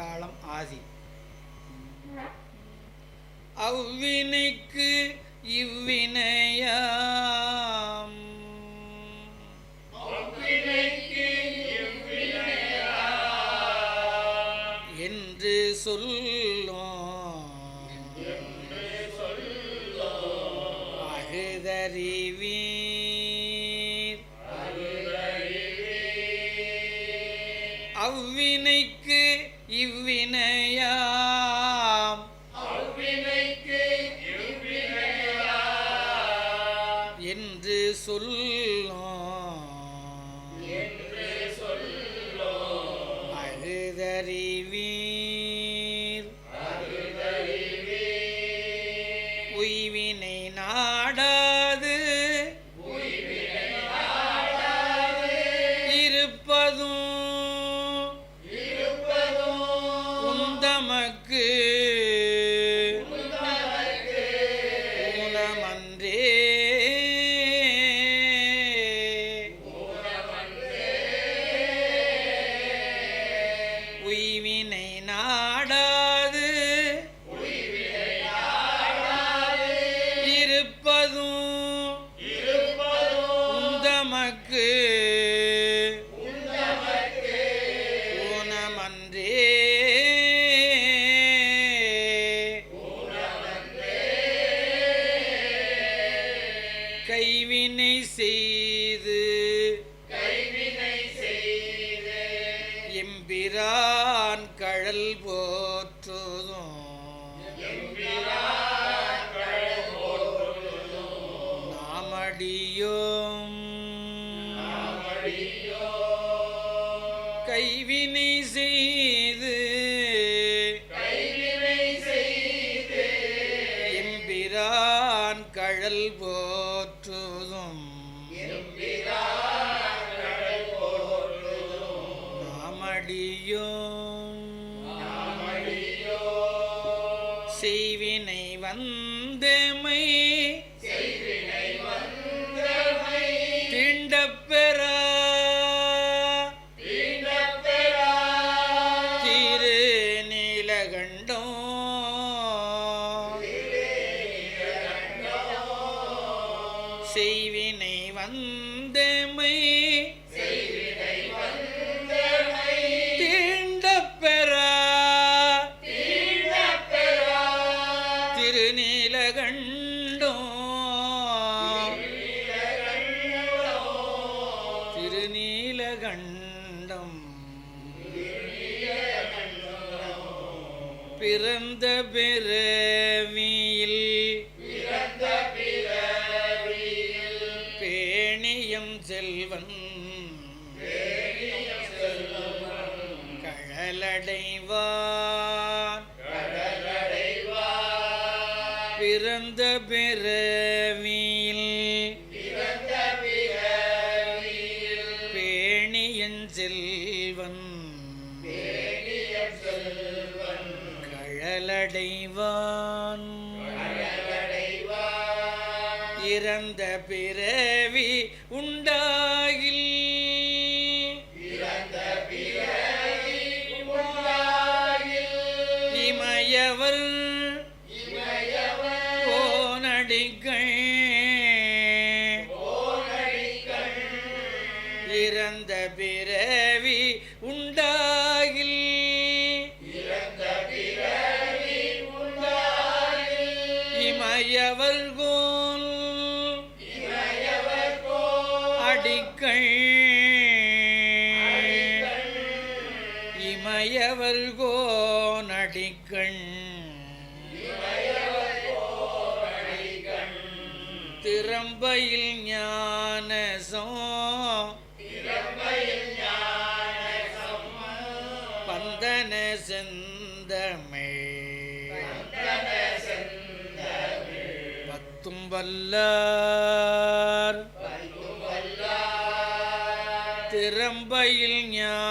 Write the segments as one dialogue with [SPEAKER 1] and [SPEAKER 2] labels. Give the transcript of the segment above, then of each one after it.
[SPEAKER 1] தாளம் ஆதி. அவ்வினைக்கு இவ்வினையாம். என்று சொல்லும். அகுதறிவீர். அவ்வினைக்கு இவ்வினையாம் கைவினை செய்து எம்பிரான் கழல் போற்றுதும். நாமடியோம். செய்வினை வந்தமை திருநீலகண்டம் பிறந்த பிறவியில். பேணியம் செல்வன் கழலடைவா இமயவர் நடிக்கண் திறம்பையில் ஞானசம். பந்தன செந்தமிழ். பத்தும் வல்லார். திறம்பையில் ஞான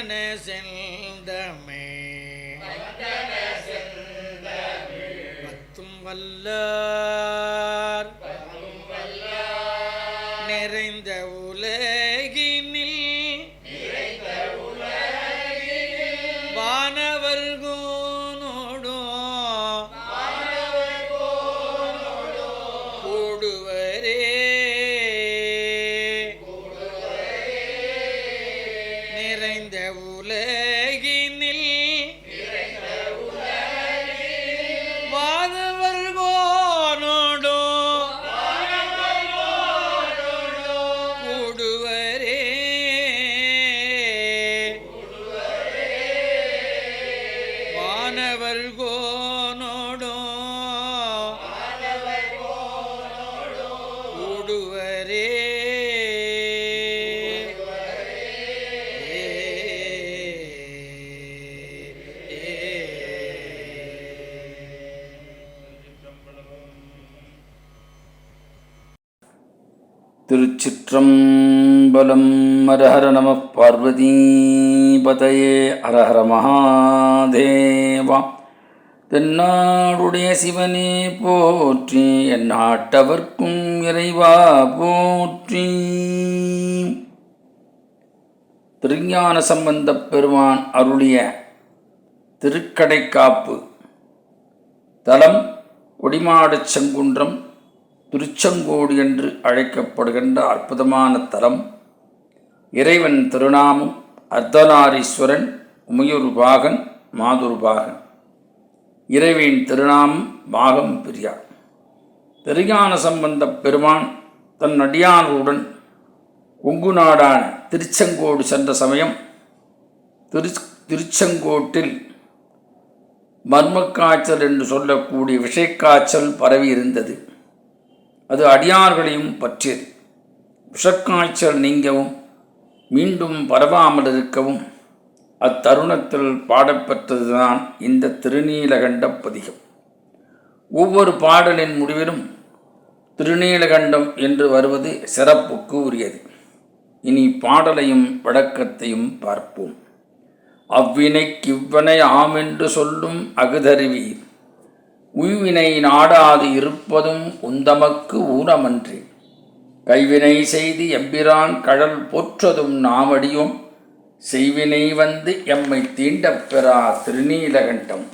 [SPEAKER 1] பந்தன செந்தமே. பத்தும் வல்லார்
[SPEAKER 2] திருச்சிற்றம்பலம் ஹரஹர நம பார்வதீபதையே. ஹரஹர மகாதேவா. தென்னாடுடைய சிவனே போற்றி என் நாட்டவர்க்கும் இறைவா போற்றி. திருஞான சம்பந்தப் பெருமான் அருளிய திருக்கடைக்காப்பு தலம் கொடிமாடச் செங்குன்றம் திருச்செங்கோடு என்று அழைக்கப்படுகின்ற அற்புதமான தலம் இறைவன் திருநாமம் அர்த்தநாரீஸ்வரன் உமையொரு மாதுர்பாகன் இறைவன் திருநாமம் பாகம் பிரியா திருஞான சம்பந்தப் பெருமான் தன் அடியானுடன் கொங்கு நாடான திருச்செங்கோடு சென்ற சமயம் திரு திருச்செங்கோட்டில் மர்மக்காய்ச்சல் என்று சொல்லக்கூடிய விஷயக்காய்ச்சல் பரவி இருந்தது அது அடியார்களையும் பற்றியது. விஷக்காய்ச்சல் நீங்கவும் மீண்டும் பரவாமல் இருக்கவும் அத்தருணத்தில் பாடப்பெற்றதுதான் இந்த திருநீலகண்ட பதிகம். ஒவ்வொரு பாடலின் முடிவிலும் திருநீலகண்டம் என்று வருவது சிறப்புக்கு உரியது. இனி பாடலையும் வழக்கத்தையும் பார்ப்போம். அவ்வினைக்கிவ்வனை ஆமென்று சொல்லும் அகுதறிவீர் உய்வினை நாடாது இருப்பதும் உந்தமக்கு ஊனமன்றி. கைவினை செய்து எம்பிரான் கடல் போற்றதும் நாமடியும். செய்வினை வந்து எம்மை தீண்டப் பெறா திருநீலகண்டம்.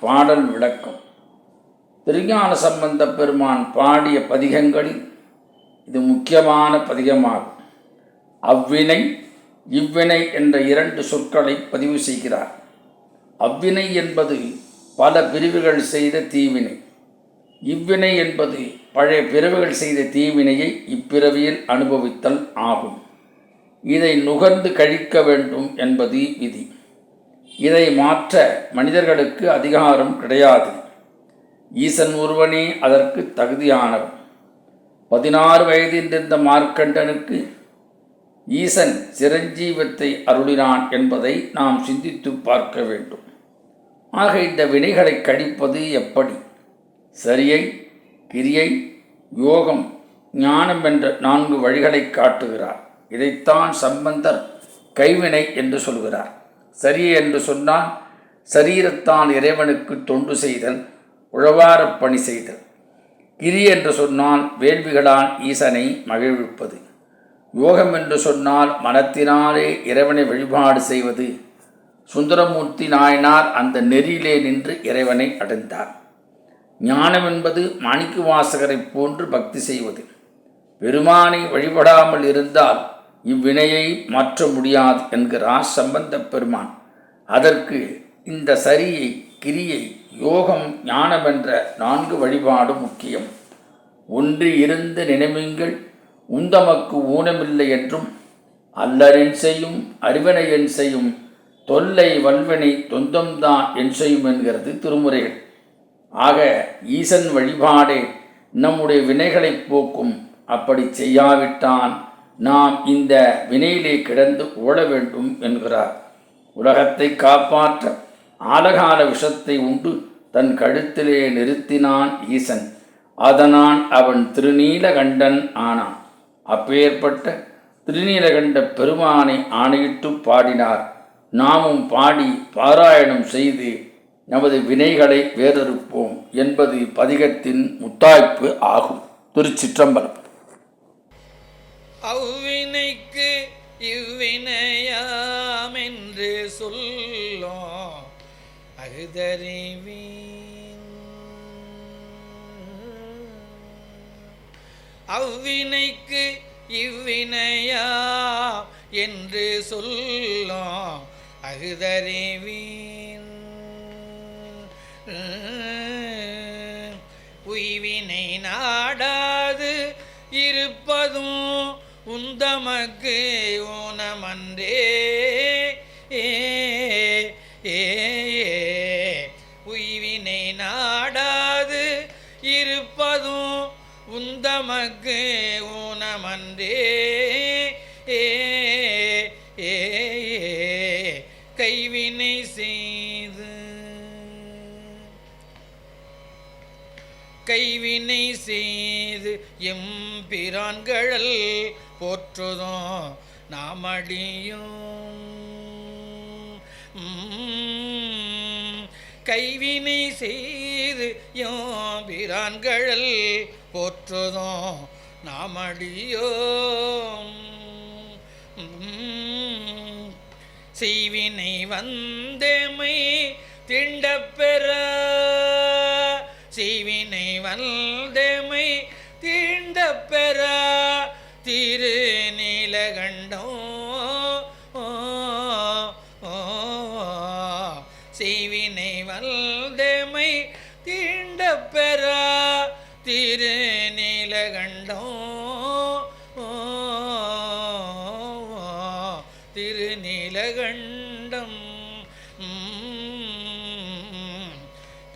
[SPEAKER 2] பாடல் விளக்கம். திருஞான சம்பந்த பெருமான் பாடிய பதிகங்களில் இது முக்கியமான பதிகமாகும். அவ்வினை இவ்வினை என்ற இரண்டு சொற்களை பதிவு செய்கிறார். அவ்வினை என்பது பல பிரிவுகள் செய்த தீவினை. இவ்வினை என்பது பழைய பிறவுகள் செய்த தீவினையை இப்பிறவியில் அனுபவித்தல் ஆகும். இதை நுகர்ந்து கழிக்க வேண்டும் என்பது விதி. இதை மாற்ற மனிதர்களுக்கு அதிகாரம் கிடையாது. ஈசன் ஒருவனே அதற்கு தகுதியானவன். பதினாறு வயதின்றிருந்த மார்க்கண்டனுக்கு ஈசன் சிரஞ்சீவத்தை அருளினான் என்பதை நாம் சிந்தித்து பார்க்க வேண்டும். ஆக இந்த வினைகளை கழிப்பது எப்படி? சரியை கிரியை யோகம் ஞானம் என்ற நான்கு வழிகளை காட்டுகிறார். இதைத்தான் சம்பந்தர் கைவினை என்று சொல்கிறார். சரியை என்று சொன்னால் சரீரத்தான் இறைவனுக்கு தொண்டு செய்தல் உழவாரப் பணி செய்தல். கிரி என்று சொன்னால் வேள்விகளால் ஈசனை மகிழ்விப்பது. யோகம் என்று சொன்னால் மனத்தினாலே இறைவனை வழிபாடு செய்வது. சுந்தரமூர்த்தி நாயனார் அந்த நெறியிலே நின்று இறைவனை அடைந்தார். ஞானம் என்பது மாணிக்கு வாசகரைப் போன்று பக்தி செய்வது. பெருமானை வழிபடாமல் இருந்தால் இவ்வினையை மாற்ற முடியாது என்கிறார் சம்பந்த பெருமான். அதற்கு இந்த சரியை கிரியை யோகம் ஞானம் என்ற நான்கு வழிபாடு முக்கியம். ஒன்று இருந்து நினைவுங்கள் உந்தமக்கு ஊனமில்லை என்றும் அல்லரின் செய்யும் அறிவனையன் செய்யும் தொல்லை வல்வினை தொந்தம்தான் என் செய்யும் என்கிறது திருமுறைகள். ஆக ஈசன் வழிபாடே நம்முடைய வினைகளை போக்கும். அப்படி செய்யாவிட்டான் நாம் இந்த வினையிலே கிடந்து ஓட வேண்டும் என்கிறார். உலகத்தை காப்பாற்ற ஆலகால விஷத்தை உண்டு தன் கழுத்திலே நிறுத்தினான் ஈசன். அதனான் அவன் திருநீலகண்டன் ஆனான். அப்பேற்பட்ட திருநீலகண்ட பெருமானை ஆணையிட்டு பாடினார். நாமும் பாடி பாராயணம் செய்து நமது வினைகளை வேறறுப்போம் என்பது பதிகத்தின் முத்தாய்ப்பு ஆகும். திருச்சிற்றம்பலம்.
[SPEAKER 1] அவ்வினைக்கு இவ்வினையாம் என்று சொல்லோ அகுதறிவி அவ்வினைக்கு இவ்வினையா என்று சொல்லும் அகுதறிவீன் உய்வினை நாடாது இருப்பதும் உந்தமக்கு ஊனமன்றே. கைவினை செய்து எம்பிரான்கழல் போற்றுதோ நாமடியும் உம், கைவினை செய்து எம்பிரான்கழல் போற்றுதும். நாமடியோ உம், செய்வினை வந்தமை திண்டப்பெற செய்வினை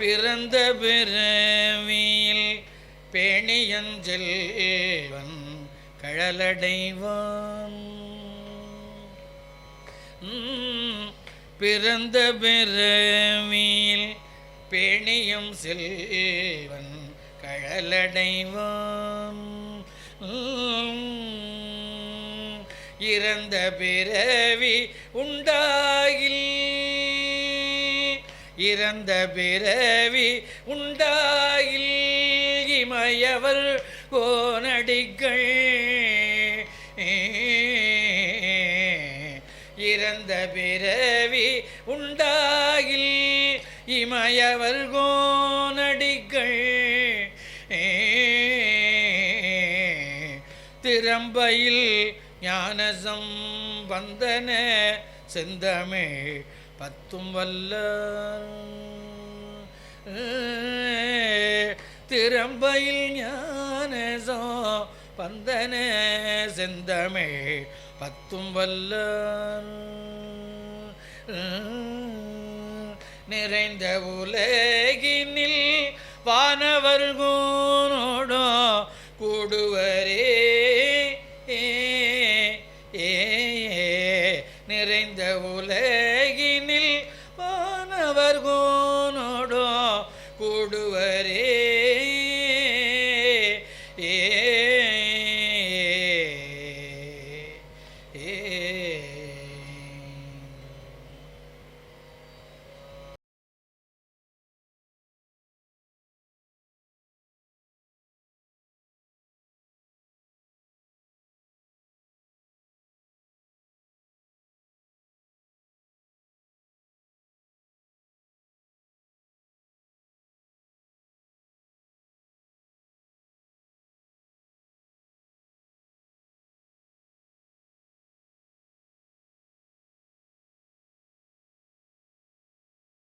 [SPEAKER 1] பிறந்த பிறவியில் பேணியஞ்செல்வன் கழலடைவான். பிறந்த பிறவியில் பேணியும் செல்வன் கழலடைவான். இறந்த பிறவி உண்டா பிறந்த பிறவி உண்டாகில் இமயவர் கோனடிகள். இறந்த பிறவி உண்டாயில் இமயவர் கோனடிகள். திறம்பையில் ஞானசம் வந்தன செந்தமிழ் பத்தும் வல்ல திறம்பையில் ஞானசோ பந்தனே செந்தமிழ் பத்தும் வல்ல நிறைந்த உலகினில் வானவர்கோனோடோ கூடுவர்